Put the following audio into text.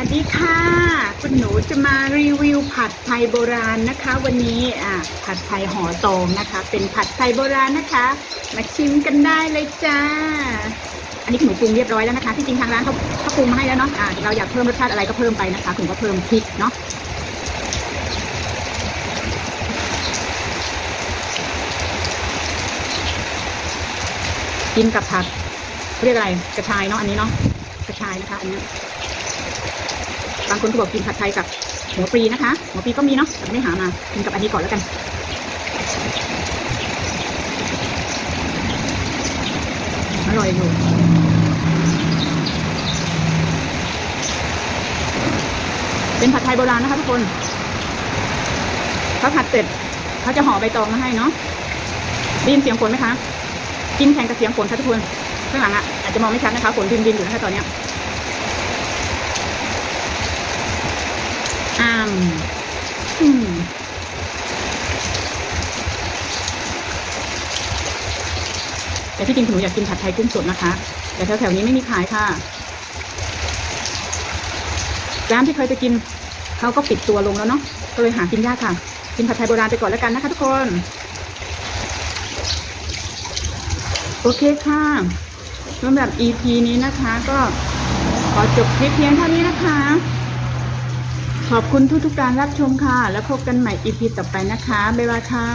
วัสดีค่ะ คุณหนูจะมารีวิวผัดไทยโบราณนะคะ วันนี้อ่าผัดไทยห่อตองนะคะ เป็นผัดไทยโบราณนะคะ มาชิมกันได้เลยจ้า อันนี้คุณหนูปรุงเรียบร้อยแล้วนะคะ ที่จริงทางร้านเขาเขาปรุงมาให้แล้วเนาะอ่าเราอยากเพิ่มรสชาติอะไรก็เพิ่มไปนะคะคุณก็เพิ่มพริกเนาะกินกับผักเรียกอะไรกระชายเนาะอันนี้เนาะกระชายนะคะ อันนี้างคนก็บอกกินผัดไทยกับหัวปลีนะคะ หัวปลีก็มีเนาะแต่ไม่หามากินกับอันนี้ก่อนแล้วกันอร่อยอยู่เป็นผัดไทยโบราณนะคะทุกคนเขาผัดเสร็จเขาจะห่อใบตองมาให้เนาะได้ยินเสียงฝนไหมคะ กินแข่งกับเสียงฝนค่ะทุกคนข้างหลังอะอาจจะมองไม่ชัดนะคะฝนรินรินอยู่นะคะตอนเนี้ย อืมแต่ที่จริงหนูอยากกินผัดไทยกุ้งสดนะคะ แต่แถวๆนี้ไม่มีขายค่ะร้านที่เคยไปกินเขาก็ปิดตัวลงแล้วเนาะก็เลยหากินยากค่ะ กินผัดไทยโบราณไปก่อนแล้วกันนะคะทุกคน โอเคค่ะสำหรับ EP นี้นะคะ ก็ขอจบคลิปเพียงเท่านี้นะคะ ขอบคุณทุกๆการรับชมค่ะ แล้วพบกันใหม่อีพีต่อไปนะคะ บ๊ายบายค่ะ